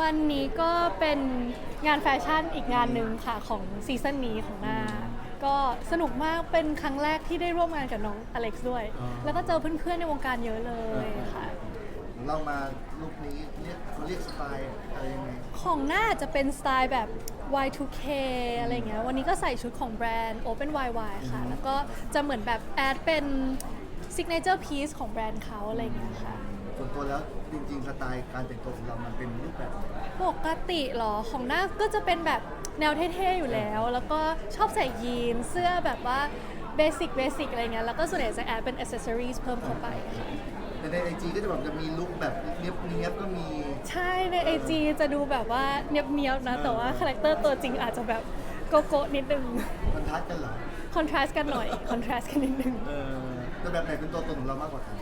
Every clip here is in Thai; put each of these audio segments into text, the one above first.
วันนี้ก็เป็นงานแฟชั่นอีกงานหนึ่งค่ะของซีซั่นนี้ของหน้า ก็สนุกมากเป็นครั้งแรกที่ได้ร่วมงานกับน้องอเล็กซ์ด้วย อ๋อ แล้วก็เจอเพื่อนๆในวงการเยอะเลยค่ะ เรามาลุคนี้เรียกเขาเรียกสไตล์อะไรยังไง ของหน้าจะเป็นสไตล์แบบ Y2K อะไรเงี้ย วันนี้ก็ใส่ชุดของแบรนด์ Open YY ค่ะอืมแล้วก็จะเหมือนแบบแอดเป็น signature piece ของแบรนด์เขาอะไรเงี้ยค่ะ ส่วนตัวแล้วจริงๆสไตล์การแต่งตัวของเรามันเป็นรูปแบบไหนปกติเหรอของหน้าก็จะเป็นแบบแนวเท่ๆอยู่แล้ว แล้วก็ชอบใส่ยีนส์เสื้อแบบว่าเบสิกเบสิกอะไรเงี้ยแล้วก็ส่วนใหญ่จะแอดเป็นอ c เซ s ซอรี s เพิ่มเข้าไปค่ะแต่ในไอจีก็จะแบบจะมีลุคแบบเนี้ยบเนี้ยบๆก็มี ใช่ใน IG จะดูแบบว่าเนียบๆนะ แต่ว่าคาแรคเตอร์ตัวจริงอาจจะแบบโกโก้นิดนึงมันทัดกันเหรอคอนทราสต์กันหน่อย คอนทราสต์กันนิดนึง เออแต่แบบไหนเป็นตัวตนของเรามากกว่ากัน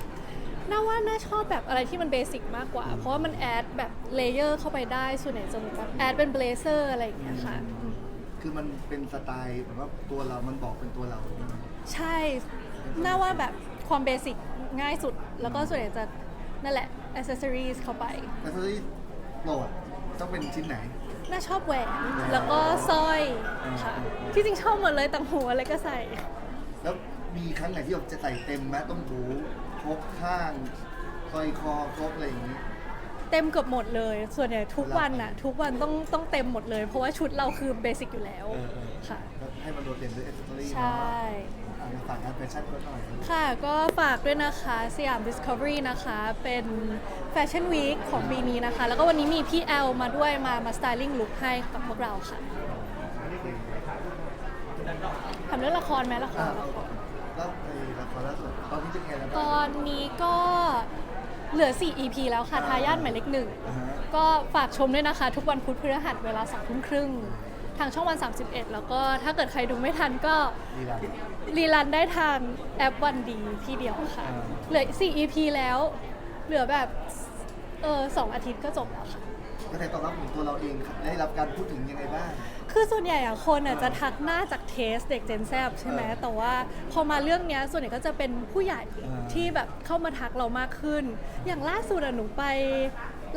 น่าว่าน่าชอบแบบอะไรที่มันเบสิกมากกว่า เพราะว่ามันแอดแบบเลเยอร์เข้าไปได้ ส่วนใหญ่จะเหมือนแบบแอดเป็นเบลเซอร์อะไรอย่างเงี้ยค่ะอืมคือมันเป็นสไตล์แบบว่าตัวเรา มันบอกเป็นตัวเรา ใช่ไหมใช่น่าว่าแบบความเบสิกง่ายสุด แล้วก็ส่วนใหญ่จะนั่นแหละอ c เซ s ซอรี s เข้าไป แต่ถ้าที่โปรดต้องเป็นชิ้นไหน น่าชอบแหวนแล้วก็สร้อยค่ะ ที่จริงชอบหมดเลยต่างหูอะไรก็ใส่ แล้วมีครั้งไหนที่เราจะใส่เต็มไหมต้องหูค รบข้างสร้อยคอครบอะไรอย่างนี้ เต็มเกือบหมดเลย ส่วนใหญ่ทุกวันอะทุกวันต้องต้องเต็มหมดเลย เพราะว่าชุดเราคือเบสิกอยู่แล้ว เออเออ ค่ะ ก็ให้มันโดดเด่นด้วยเอสเซอรี่ใช่ อ่าฝากงานแฟชั่นก็หน่อยค่ะ ก็ฝากด้วยนะคะสยาม Discovery นะคะ เป็นแฟชั่นวีคของปีนี้นะคะ แล้วก็วันนี้มีพี่แอลมาด้วยมามาสไตลิ่งลุคให้กับพวกเราค่ะทำเรื่องละครไหมละคอ่ารละคร แล้วไอ้ละครล่าสุดตอนนี้เป็นไงแล้วตบ้างอนนี้ก็เหลือ 4 EP แล้วค่ะ ทายาทหมายเลขหนึ่ง อ่าฮะก็ฝากชมด้วยนะคะ ทุกวันพุธพฤหัสเวลาสองทุ่มครึ่ง ทางช่องวัน 31 แล้วก็ถ้าเกิดใครดูไม่ทันก็ ดีละรีรันได้ทางแอปวันดีที่เดียวค่ะ อ่า เหลือ 4 EP แล้ว เหลือแบบเออสองอาทิตย์ก็จบแล้วค่ะ กระแสตอบรับของตัวเราเองได้รับการพูดถึงยังไงบ้าง คือส่วนใหญ่อะคนอะจะทักหน้าจากเทสเด็กเจนแซบใช่ไหมเออแต่ว่าพอมาเรื่องเนี้ยส่วนใหญ่ก็จะเป็นผู้ใหญ่อ่าที่แบบเข้ามาทักเรามากขึ้น อย่างล่าสุดอะหนูไป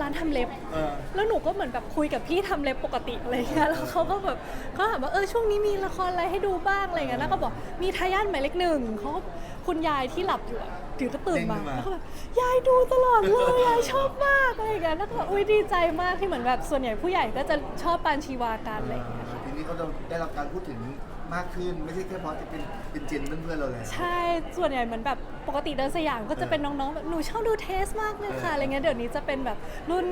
ร้านทำเล็บ เออ แล้วหนูก็เหมือนแบบคุยกับพี่ทำเล็บปกติอะไรเงี้ย แล้วเขาก็แบบเขาถามว่าเออช่วงนี้มีละครอะไรให้ดูบ้างอะไรเงี้ย แล้วก็บอกมีทายาทหมายเลขหนึ่งเขาก็คุณยายที่หลับอยู่อะถือก็ตื่นมา เด้งขึ้นมา แล้วก็แบบยายดูตลอดเลย ยายชอบมากอะไรเงี้ย แล้วก็แบบอุ้ยดีใจมากที่เหมือนแบบส่วนใหญ่ผู้ใหญ่ก็จะชอบปานชีวากันอะไรเงี้ยค่ะที นี้เขาจะได้รับการพูดถึงมากขึ้น ไม่ใช่แค่เพราะจะเป็นเป็นเจนเพื่อนๆเราแล้ว ใช่ ส่วนใหญ่เหมือนแบบปกติเดินสยามก็จะเป็นน้องๆแบบหนูชอบดูเทสมากเลยค่ะเออออะไรเงี้ยเดี๋ยวนี้จะเป็นแบบรุ่น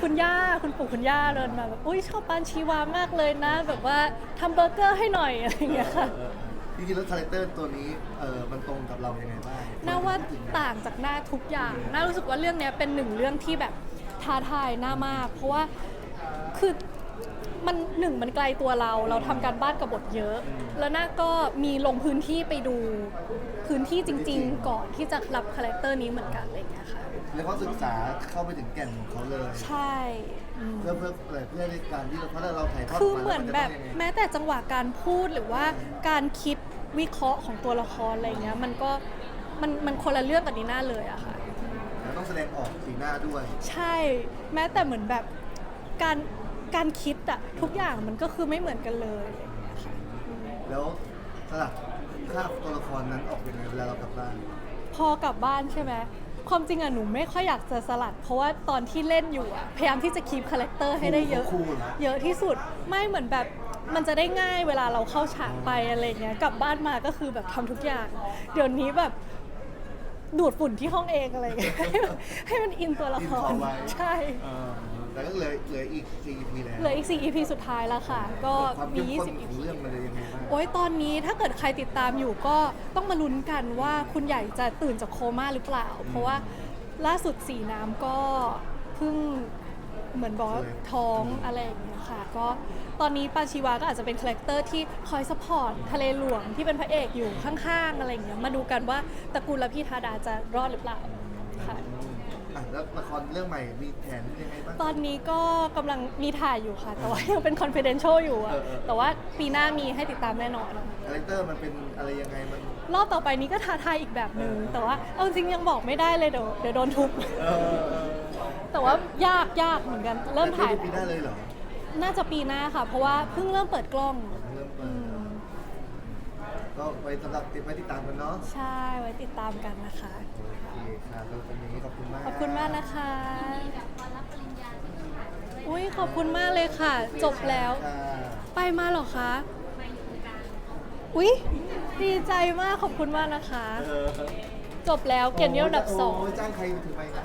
คุณย่าคุณปู่คุณย่าเดินมาแบบอุ้ยชอบปานชีวามากเลยนะ แบบว่าทำเบอร์เกอร์ให้หน่อยอะไรเงี้ยค่ะเออจริงๆแล้วคาแรคเตอร์ตัวนี้เออมันตรงกับเรายังไงบ้างน่าว่าต่างจากหน้าทุกอย่าง น่ารู้สึกว่าเรื่องเนี้ยเป็นหนึ่งเรื่องที่แบบท้าทายหน้ามาก เพราะว่าคือ มันหนึ่งมันไกลตัวเรา เราทำการบ้านกับบทเยอะ แล้วน่าก็มีลงพื้นที่ไปดูพื้นที่จริง ๆ ก่อนที่จะรับคาแรคเตอร์นี้เหมือนกันอะไรอย่างเงี้ยค่ะ แล้วก็ศึกษาเข้าไปถึงแก่นของเขาเลย ใช่อืม เพื่อเพื่ออะไรเพื่อในการที่เราเพราะเราถ่ายทอดคือมาเหมือนแบบล้วแม้แต่จังหวะการพูดหรือว่าการคิดวิเคราะห์ของตัวละครอะไรเงี้ยมันก็มันมันคนละเรื่องกับนีน่าเลยอะค่ะมันจะต้องแสดงออกสีหน้าด้วย ใช่แม้แต่เหมือนแบบการ การคิดอะทุกอย่างมันก็คือไม่เหมือนกันเลยอะไรอย่างเงี้ยค่ะอืมแล้วสลัดภาพตัวละครนั้นออกยังไงเวลาเรากลับบ้านพอกลับบ้านใช่ไหมความจริงอะหนูไม่ค่อยอยากจะสลัด เพราะว่าตอนที่เล่นอยู่อะพยายามที่จะคีปคาแรคเตอร์ให้ได้เยอะ คู่เหรอเยอะที่สุดไม่เหมือนแบบมันจะได้ง่ายเวลาเราเข้าฉากไปอะไรเงี้ยกลับบ้านมาก็คือแบบทำทุกอย่าง เดี๋ยวนี้แบบ ดูดฝุ่นที่ห้องเองอะไรเงี้ยให้มันให้มันอินตัวละอินคพรอไว้ ใช่ เออแต่ก็เหลือเหลืออีก4 EP แล้วเหลืออีก 4 EP สุดท้ายแล้วค่ะ ก็ความมี เข้มข้น20 ข EP องเรื่องมันจะยังไงบ้าง โอ้ยตอนนี้ถ้าเกิดใครติดตามอยู่ก็ต้องมาลุ้นกันว่าคุณใหญ่จะตื่นจากโคม่าหรือเปล่า เพราะว่าล่าสุดสีน้ำก็เพิ่ง เหมือนบอกว่าเลยท้องอะไรอย่างเงี้ยค่ะก็ตอนนี้ปาชีวาก็อาจจะเป็นคาแรคเตอร์ที่คอยสปอร์ตทะเลหลวงที่เป็นพระเอกอยู่ข้างๆอะไรอย่างเงี้ยมาดูกันว่าตระกูลและพี่ธาดาจะรอดหรือเปล่าค่ะ อะแล้วละครเรื่องใหม่มีแผนยังไงบ้าง ตอนนี้ก็กำลังมีถ่ายอยู่ค่ะ แต่ว่ายังเป็น confidential อยู่อะเออเออ แต่ว่าปีหน้ามีให้ติดตามแน่นอน คาแรคเตอร์มันเป็นอะไรยังไงมัน รอบต่อไปนี้ก็ท้าทายอีกแบบหนึ่งเออแต่ว่าเอาจริงยังบอกไม่ได้เลยเดี๋ยวเดี๋ยวโดนทุบ เออเออ แต่ว่ายากยากเหมือนกันเริ่มถ่ายแต่ปีหน้าเลยเหรอน่าจะปีหน้าค่ะ เพราะว่าเพิ่งเริ่มเปิดกล้องเริ่มเปิอืดมก็ไว้สำหรับติดไว้ติดตามกันเนาะใช่ไว้ติดตามกันนะคะ โอเคค่ะแล้ววันนี้ขอบคุณมากขอบคุณมากนะคะ อุ้ยขอบคุณมากเลยค่ะ จบแล้ว ค่ะไปมาเหรอคะอุ้ยดีใจมากขอบคุณมากนะคะ เออจบแล้วเกียรตินิยมอันดับสองโจ้างใครถือไปนะ